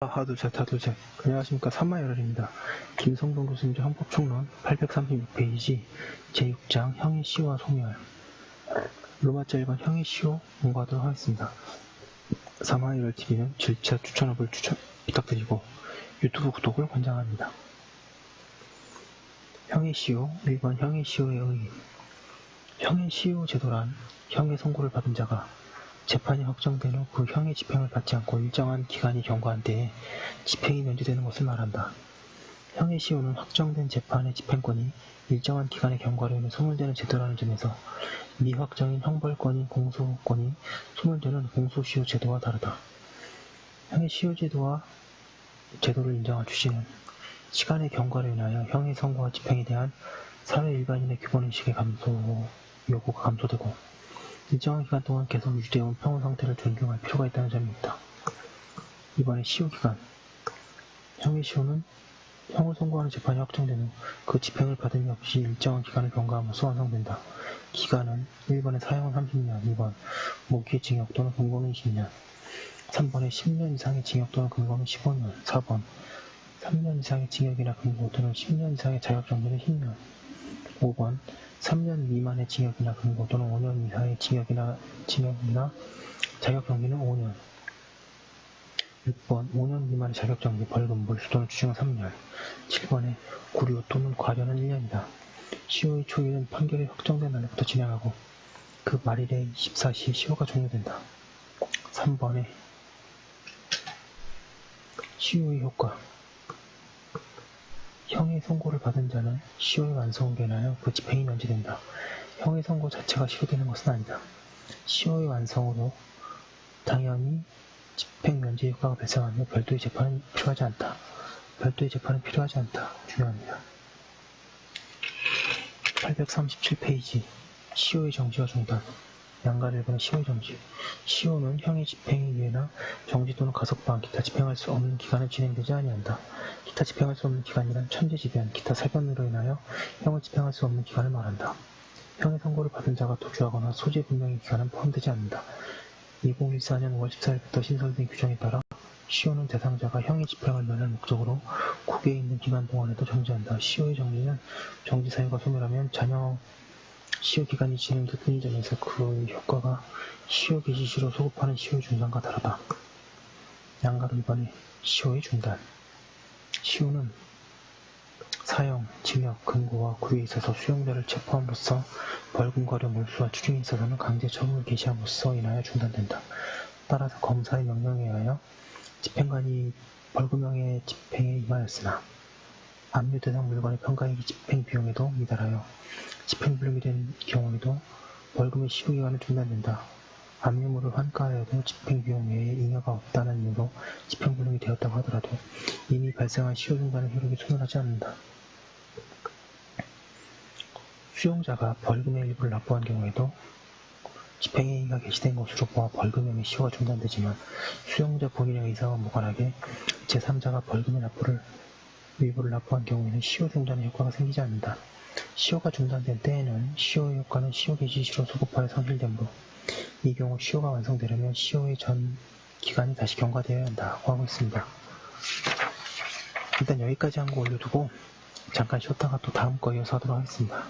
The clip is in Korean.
하두셋 하두셋 안녕하십니까 삼마열혈입니다. 김성동 교수님 헌법총론 836페이지 제6장 형의 시효와 소멸 로마자 1번 형의 시효 공부하도록 하겠습니다. 삼마열혈 TV는 질차 추천업을 추천 부탁드리고 유튜브 구독을 권장합니다. 형의 시효 1번 형의 시효의 의의 형의 시효 제도란 형의 선고를 받은 자가 재판이 확정된 후 그 형의 집행을 받지 않고 일정한 기간이 경과한 때에 집행이 면제되는 것을 말한다. 형의 시효는 확정된 재판의 집행권이 일정한 기간의 경과로 인해 소멸되는 제도라는 점에서 미확정인 형벌권인 공소권이 소멸되는 공소시효 제도와 다르다. 형의 시효 제도와 제도를 인정한 취지는 시간의 경과로 인하여 형의 선고와 집행에 대한 사회 일반인의 규범의식의 감소 요구가 감소되고 일정한 기간 동안 계속 유지되어온 평온 상태를 존중할 필요가 있다는 점입니다. 이번에 시효 기간 형의 시효는 형을 선고하는 재판이 확정된 후 그 집행을 받음이 없이 일정한 기간을 경과함으로써 완성된다. 기간은 1번의 사형은 30년, 2번 무기의 징역 또는 금고는 20년, 3번에 10년 이상의 징역 또는 금고는 15년, 4번 3년 이상의 징역이나 금고 또는 10년 이상의 자격정지는 10년, 5번 3년 미만의 징역이나 금고 또는 5년 이상의 징역이나 징역이나 자격정지는 5년 6번 5년 미만의 자격정지 벌금 몰수 또는 추징은 3년 7번에 구류 또는 과료는 1년이다. 시효의 초일은 판결이 확정된 날부터 진행하고 그 말일에 24시에 시효가 종료된다. 3번에 시효의 효과 형의 선고를 받은 자는 시효의 인하여 그 집행이 면제된다. 형의 선고 자체가 시효되는 것은 아니다. 시효의 완성으로 당연히 집행 면제 효과가 발생하며 별도의 재판은 필요하지 않다. 별도의 재판은 필요하지 않다. 중요합니다. 837페이지 시효의 정지와 중단 양가를 보는 시효의 정지 시효는 형의 집행 이외나 정지 또는 가석방, 기타 집행할 수 없는 기간에 진행되지 아니한다. 기타 집행할 수 없는 기간이란 천재지변, 기타 사변으로 인하여 형을 집행할 수 없는 기간을 말한다. 형의 선고를 받은 자가 도주하거나 소재 분명의 기간은 포함되지 않는다. 2014년 5월 14일부터 신설된 규정에 따라 시효는 대상자가 형의 집행을 면할 목적으로 국외에 있는 기간 동안에도 정지한다. 시효의 정지는 정지 사유가 소멸하면 자녀 시효 기간이 진행됐던 점에서 그 효과가 시효 개시 시로 소급하는 시효 중단과 다르다. 양가로 이번에 시효의 중단. 시효는 사형, 징역, 금고와 구류에 있어서 수용자를 체포함으로써 벌금, 과료, 몰수와 추징에 있어서는 강제 처분을 개시함으로써 인하여 중단된다. 따라서 검사의 명령에 의하여 집행관이 벌금형의 집행에 임하였으나 압류 대상 물건의 평가액 집행 비용에도 미달하여 집행 불능이 된 경우에도 벌금의 시효 기간은 중단된다. 압류물을 환가하여도 집행 비용 외에 잉여가 없다는 이유로 집행 불능이 되었다고 하더라도 이미 발생한 시효 중단의 효력이 소멸하지 않는다. 수용자가 벌금의 일부를 납부한 경우에도 집행행위가 개시된 것으로 보아 벌금형의 시효가 중단되지만 수용자 본인의 의사와 무관하게 제3자가 벌금의 납부를 일부를 납부한 경우에는 시효 중단의 효과가 생기지 않는다. 시효가 중단된 때에는 시효의 효과는 시효 개시 시로 소급하여 상실되므로 이 경우 시효가 완성되려면 시효의 전 기간이 다시 경과되어야 한다고 하고 있습니다. 일단 여기까지 한 거 올려두고 잠깐 쉬었다가 또 다음 거 이어서 하도록 하겠습니다.